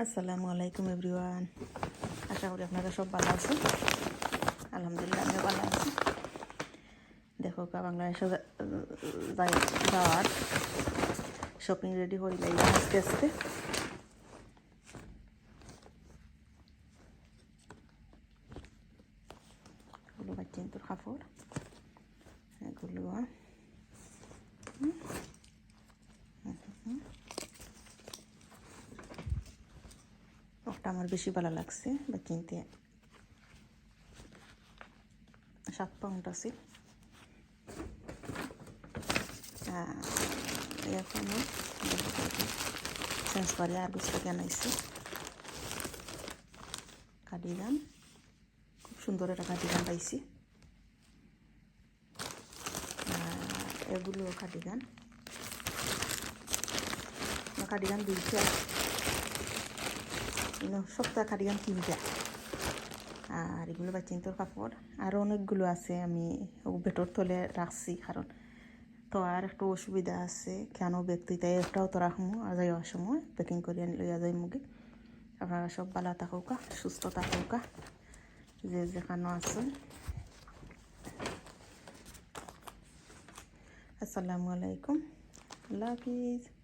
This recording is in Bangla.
আসসালামু আলাইকুম এভরিওয়ান। আশা করি আপনারা সব ভালো আছেন। আলহামদুলিল্লাহ, আমিও ভালো আছি। দেখো বাংলাদেশে যাওয়ার শপিং রেডি হয়ে যাই আস্তে আস্তে বাচ্চা তোর কাপড়। এগুলো ওটা আমার বেশি ভালো লাগছে, বা কিনতে। সাত পাউন্ড আছে। এখন চেঞ্জ করে, আর কিছু আনাইছি কার্ডিগান খুব সুন্দর একটা কার্ডিগান পাইছি। এগুলো কার্ডিগান কার্ডিগান দুইটা এগুলো সপ্তাহ কার্ডিগান তিনটা আর এগুলো বাচ্চিন্তর কাপড় আরও অনেকগুলো আছে আমি বেটর তলে রাখছি কারণ তো আর একটু অসুবিধা আছে কেন ব্যক্তি তাই একটাও তো রাখব আর যাইবার সময় প্যাকিং করে লইয়া যাই মুগে আপনারা সব ভালো থাকুকা সুস্থ থাকুকা যে যেখানে আছেন আসসালামু আলাইকুম আল্লাহ হাফিজ